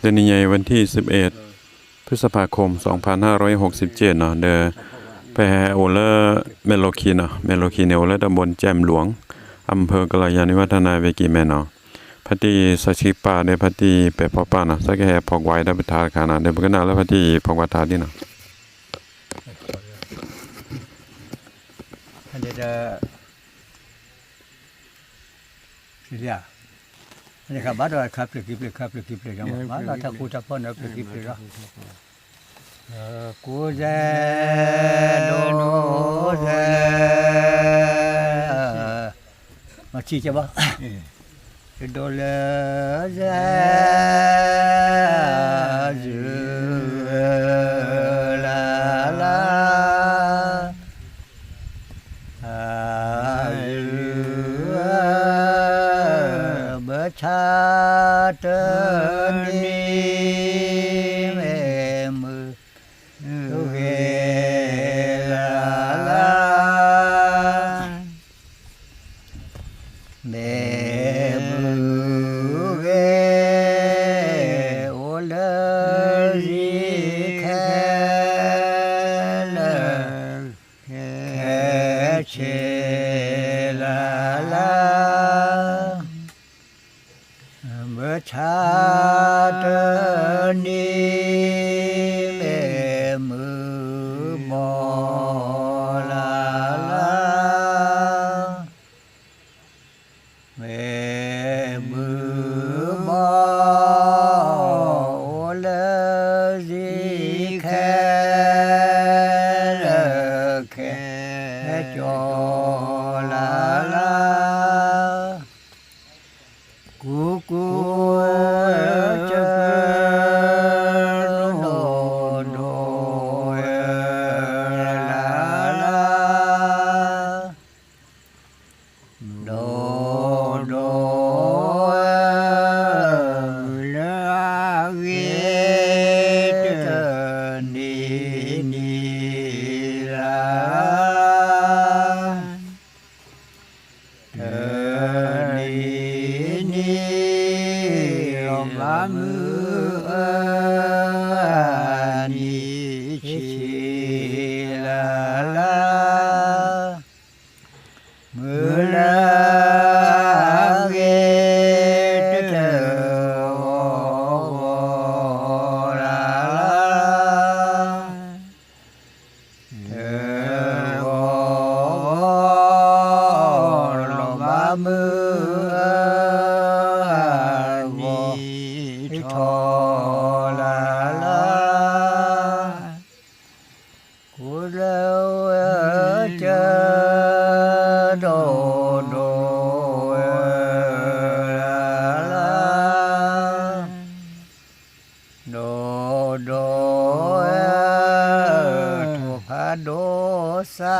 เดือนหญ่วันที่ 11 พฤษภาคม 2567เนาะเดอแพโอเลเมโลคีเนาะเมโลคีเนโอเลตำบลแจมหลวงอำเภอกลยานิวัฒนาเวกีแมเนาะพัตีสชิปาเดพัตีเปปปานะสักแห่พอกไว้ได้ปทาขานาเดบกนาแล้วพัตีพอกวัฏาดีเนาะอันเดอจะฟิลิอนี่ครับบัดว่าครับเลยกิบเลยครับเลยกิบเลยครับบัดว่าถ้ากูจะพ่นเลยกิบเลยครับกูเจโนโนเจมาชี้จะบ่โดเลเจจือ matter. É. uh, dosa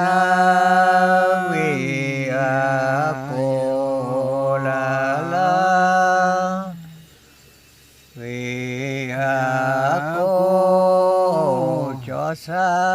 we akolala we ako cho sa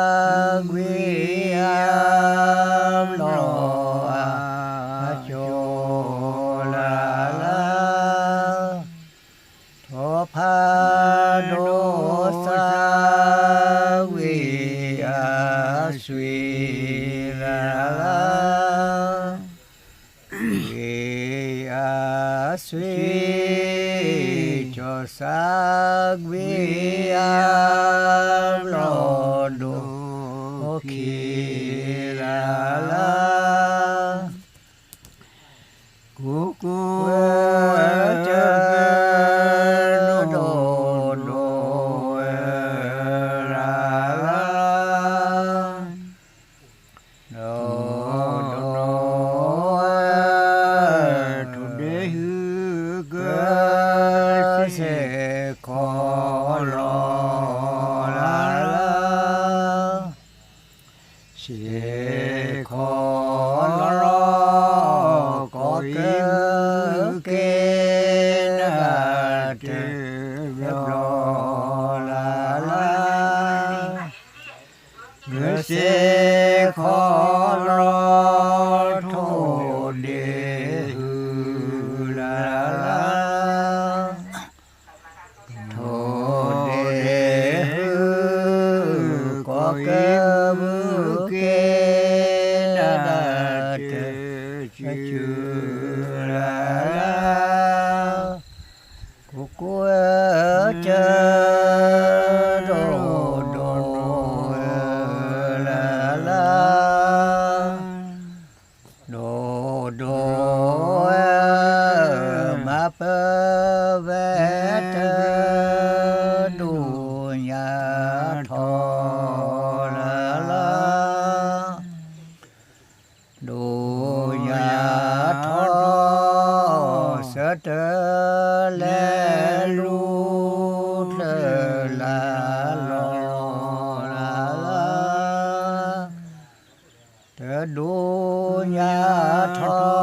sắc vi lo đồ khi la la cu cu dunya thot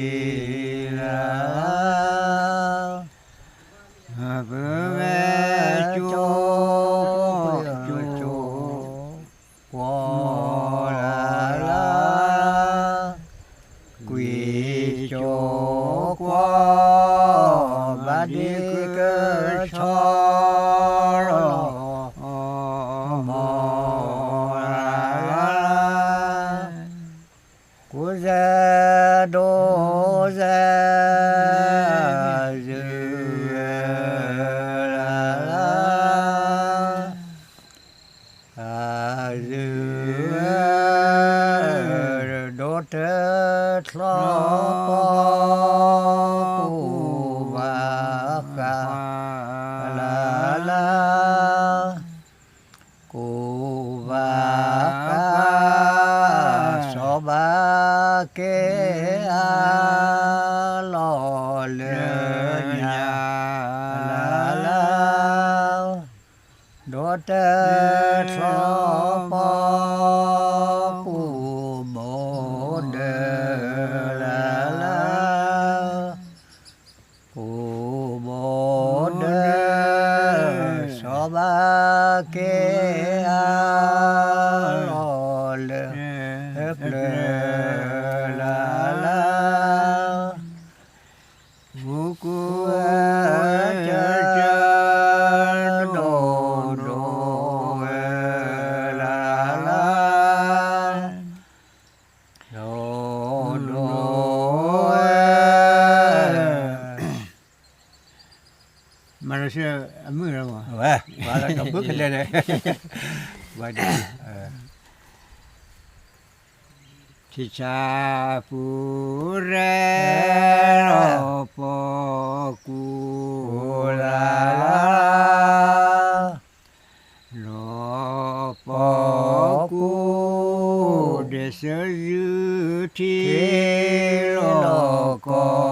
Maar dat is uh, moeilijk hoor. Ja, maar dat kan boeken leren. dicapure opo eh. kula lopo ku desuti loko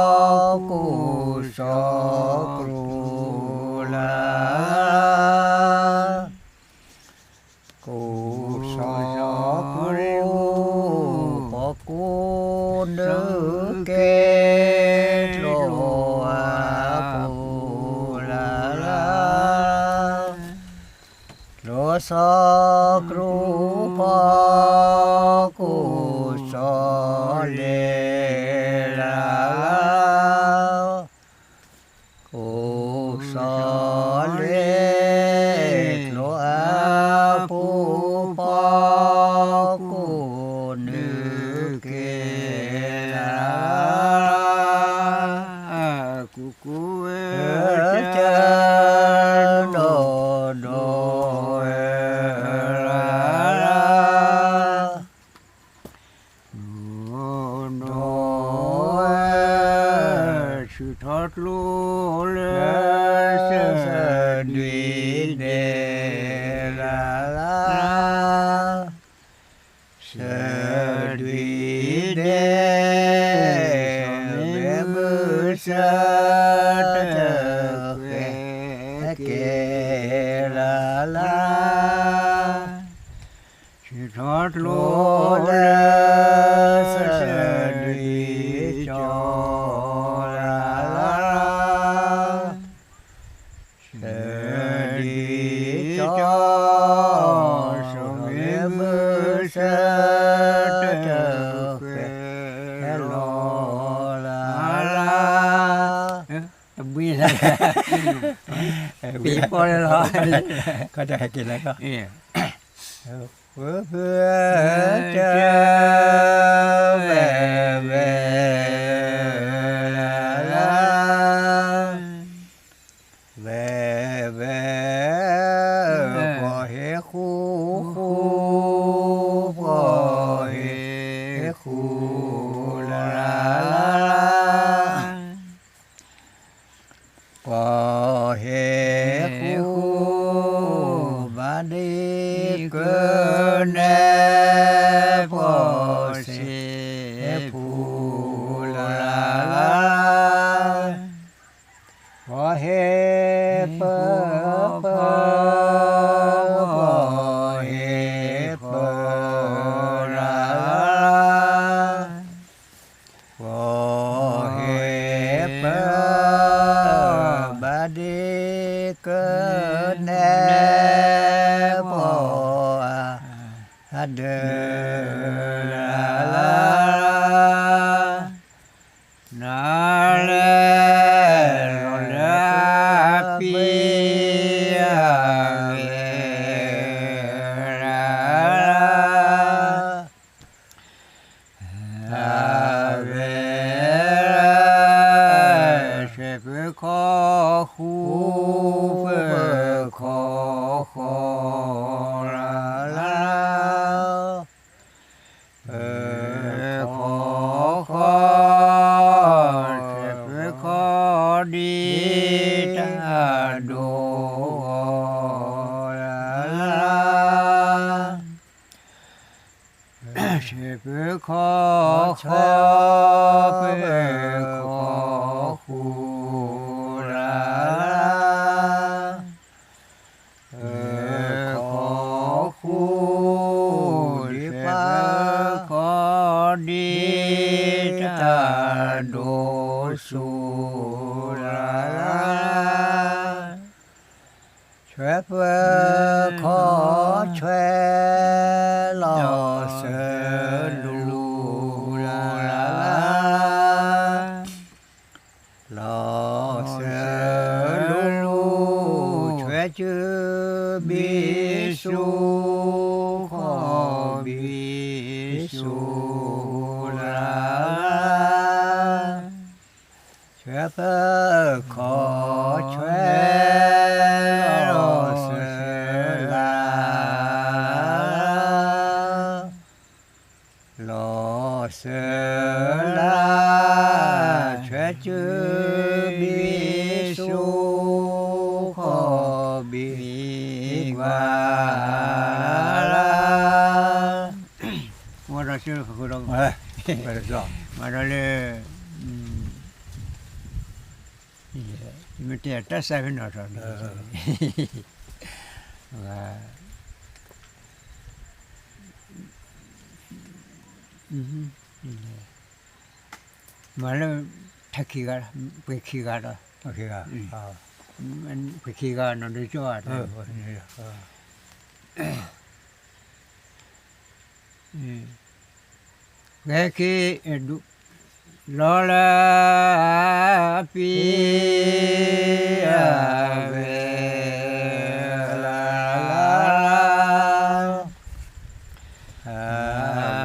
Oh. ปีโป้ร้อยก็จะให้กินแล้วก็เพื่อเพื่อเจอแม่ Jehovah did goodness. Trapper, caught trap. 미과라 말하실 그런 거 그래서 말하래 음 이게 이때 따사비 나서 어. 와음 말은 타키가 베키가라 타키가 아 Men förtigar och det gör det. Gaki edu lola pi ave la la la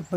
不不。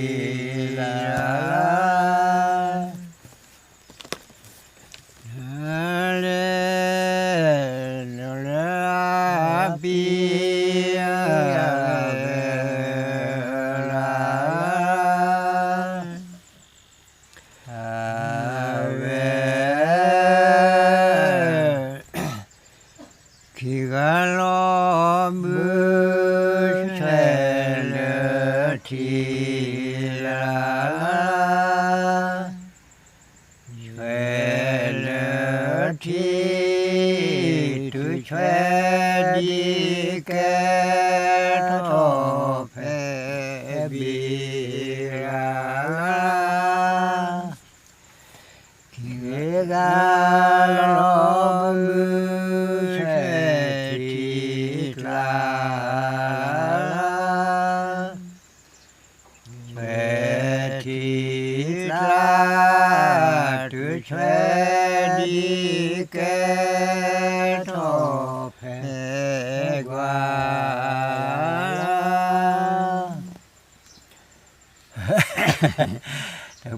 To Tu Chuan Di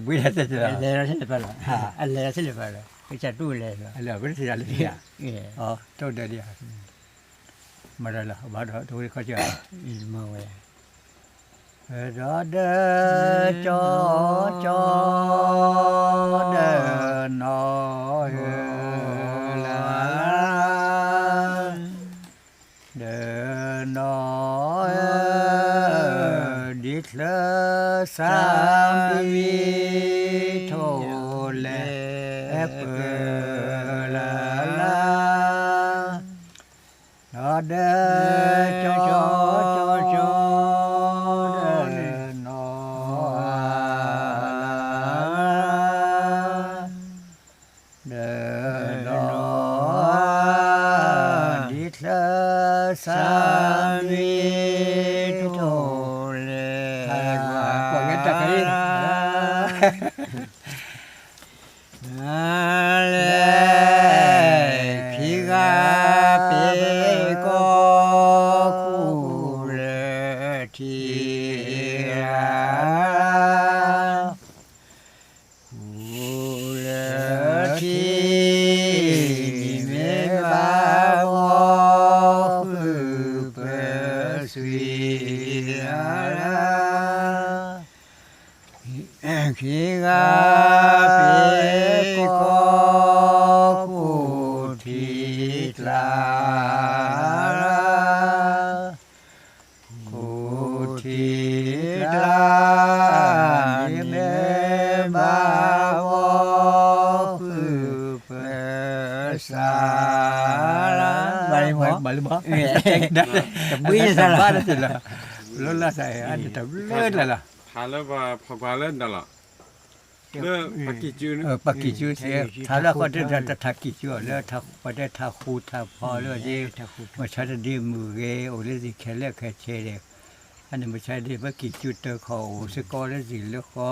ဝိရသက်သာလေရစစ်ပါလားဟာအလေရစစ်ပါလားဒီချက်တူလေဆိုအလေဝိရစစ်ရလေရဟောတုတ်တယ်ရမရလားဘာတော့တို့ခကြဤမဝဲရဒကြောကြောဒနောဟေ lơ sa vi thô lệ la la nó đơ cho อ่าา salah. b a บา k ีบ l i k balik balik. t a p า salah. Lalu lah ล a y a ล d a tapi l a ี u lah. Halo pak pak balik dah lah. เออปากิจูเสียถ้าเราก็ได้ถ้าถ้ากิจูแล้วถ้าก็ได้ถ้าคูถ้าพอแลา้วยิ่งมาใช้ดีมือเกอเลยสิแค่เลี็กแค่เชเล็กอันนี้มาใช้ดีปากิจูเตอร์เขาสกอเลยสิแล้วก็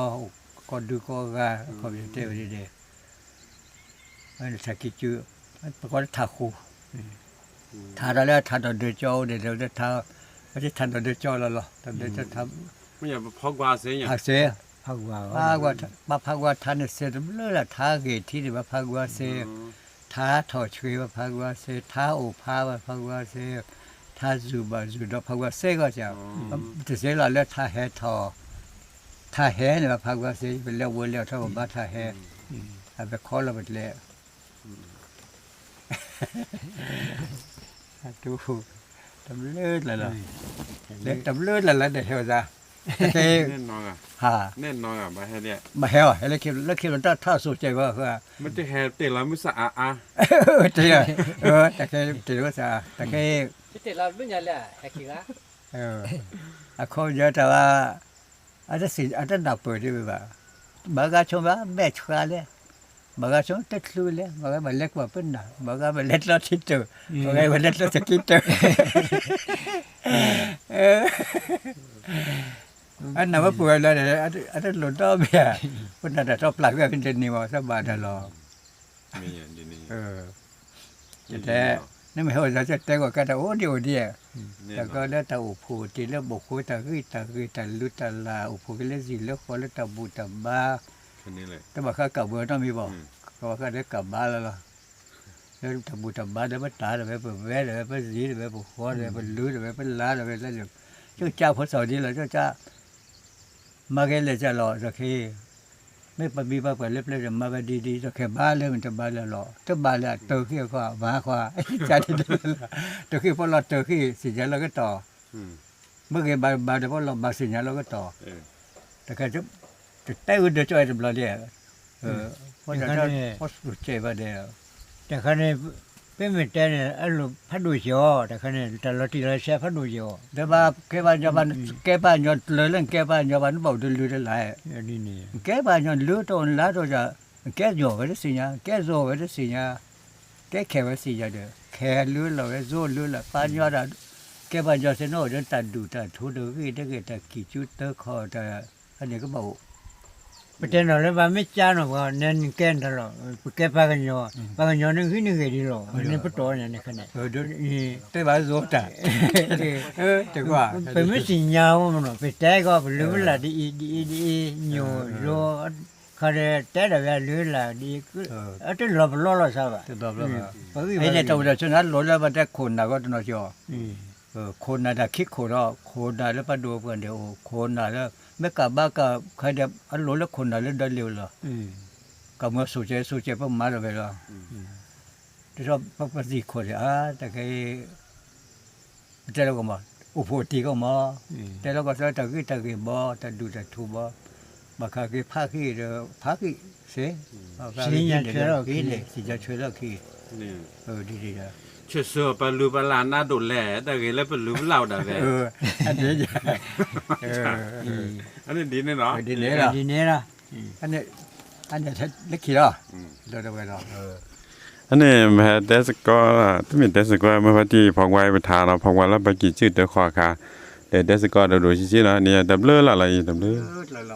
ก็ดูก็กาคอมีิวเตอร์ไปเลย사키주그걸타고타라라타도들쪼데저데타어제타도들쪼라라타도들타뭐야파과세냐하세파과파과마파과타는세도몰라타게티리마파과세타더주의마파과세타오파마파과세타주바주도파과세가자드세라레타해터타해는파과세빌려월려타고마타해아베콜라블레 chú ừ. tầm lướt là là để tầm lướt là là để hiểu ra nên nói à hả nên nói à bà hay đấy bà hiểu à hay là khi là khi là ta thao sụt chạy vào hả mình chỉ hay tiền là mới sợ à à ừ, chỉ à, ờ ta cái chỉ là à, ta cái chỉ tiền là lúc nhà là hay kia ờ à, ừ. à không nhớ ta là à đó xin à đó đọc bởi đi bà bà gái chồng bà mẹ chua đấy บ मगासून มาเล็กว่า ग ा म ् ह ण ल า य ा क वापर ना मगा म ् ह ण ิ् य ा त ल ो च िอ् त म มาเล็ก ल ् य ा त ะो च क เ त อันนั้นว่าป่วยแล้วเนี่ยอันนั้นหลุดออกมา่คนนั้นชอบหลักแบบเป็นเจนนี่ว่าสบายตลอดมีอย่างนี้เออจะแต่นั่นม่เห่นเราจะแต่งกันแต่โอ้เดียวเดียวแต่ก็แล้วแต่อุปูี่แล้วบุกคุยแต่คือแต่คือแต่ลุตลาอุปูก็เลยสิแล้วคอแล้วแตาบุตาบ้าแค่นี้เลยแต่ว่าข้ากลับเมืองต้องมีบอกก็บอกข้าได้กลับบ้านแล้วล่ะแล้วทำบุญทำบ้านได้ไปตายได้ไปเปิดแวยได้ไปสีได้ไปปกคอได้ไปลื้อได้ไปล้าได้ไปอะไรอย่างเจ้าเจ้าพระสอนนี้เลยเจ้าเจ้ามาแค่เลยจะหล่อสักทีไม่ไปมีบัเปิดเล็บเลยจะมาไปดีๆจะแค่บ้านเลยมันจะบ้านแล้วหรอถ้าบ้านแล้วเตอขี้ขวามาขวาใจเด็เตอขี้พอเราเตอขี้สินยาเราก็ต่อเมื่อกี้บ้านบ้านเดี๋ยวพอเรามาสินยาเราก็ต่อแต่แค่จะจุดใต้อุ่นเดือดใจจำลองเนี่ยเออวันนั้นพอสุดใจมาเนี่ยแต่ครั้นี้เป็นเหมือนแต่เนี่ยอารมณ์พัดดูเชียวแต่ครั้นี้แต่เราทีเราแช่พัดดูเชียวแต่ว่าแค่บ้านยาบ้านแค่บ้านย้อนเลยเรื่องแค่บ้านยาบ้านบอกดูดูได้หลายนี่นี่แค่บ้านย้อนรู้ตัวนั้นตัวจะแก่โยไว้ได้สิเนี่ยแก่โยไว้ได้สิเนี่ยแก่แค่ไว้สิเนี่ยเด้อแค่รู้เราไว้โยรู้เราป้านย้อนอ่ะ cái bao giờ sẽ nổi đến tàn đủ tàn thu đối với cái cái ta kỳ chú tớ khó ta anh ấy có bảo pateno le ba mechano ga nen kenda lo ke pa ga nyo pa ga nyo ne gi ne gi lo ne pato ne ne khane do i te ba zo ta te kwa pe me si nya wo no pe te ga lu la di di di nyo lo ka re te da ga lu la di at lo lo lo sa ba te ba ba ba ne to da chuna lo la ba ta khun na ga to no jo कोना खे खोरा खोनाला पा डो गंदे ओ खोनाला मैं काबा का खाजा अलोला खोनाला डर लेवला कम सोचे सोचे पर मार वेला तो सब पकपति खोले आ तक तेरा को मार उपोटी को मार तेरा को तो तक तक बा त दू त थू बा बका के फाकी र फाकी से सिंह या छेरा की ले सिंह छेरा की 네. 어, 리리 야. ชื่อเสือปลืลไปลาหน้าดุแหล่แต่ไงแล้วปลาลูปลาดังเลออันนี้ให่อันนี้ดีเนี่เนาะดีเนี่ยเนาะดีเนี่ยเนาะอันนี้อันนี้ใช้เล็กขี้เนาะเรอเดินไปเนาะอันนี้แม่เดสก็ที่มีเดสก็เมื่อพอดีพองไว้ไปทาเราพองไว้แล้วไปกี่ชื่อเดือคอค่ะเดสก็เราดูชิ่อเนาะเนี่ยดับเลือดอะไรดับเบิ้ล